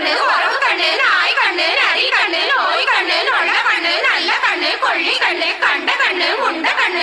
கண்ணு உறவு கண்ணு நாய் கண்ணு நரி கண்ணு நோய் கண்ணு நொல்ல கண்ணு நல்ல கண்ணு கொள்ளி கண்ணு கண்ட கண்ணு முண்ட கண்ணு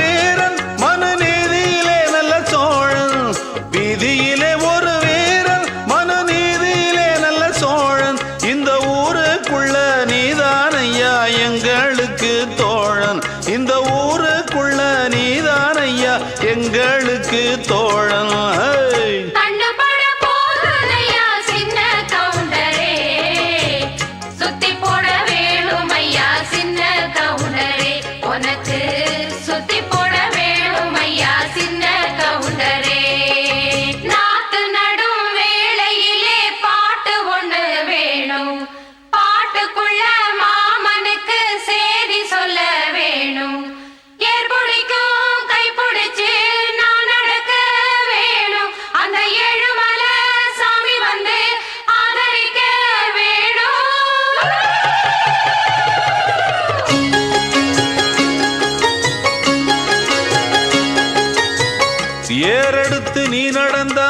ஏறெடுத்து நீ நடந்தா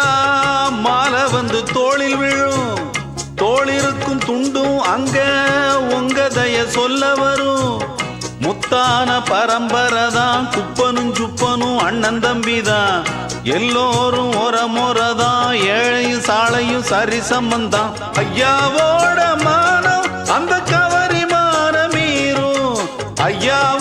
மாலை வந்து தோளில் விழும். தோளிருக்கும் துண்டும் அங்க உங்க தய சொல்ல வரும். முத்தான பரம்பரை தான் குப்பனும் சுப்பனும் அண்ணன் தம்பி தான். எல்லோரும் ஒரு முறை தான் ஏழையும் சாலையும் சரி சம்பந்தம் ஐயாவோட மானம் அந்த கவரி மானம் மீறும். ஐயாவோட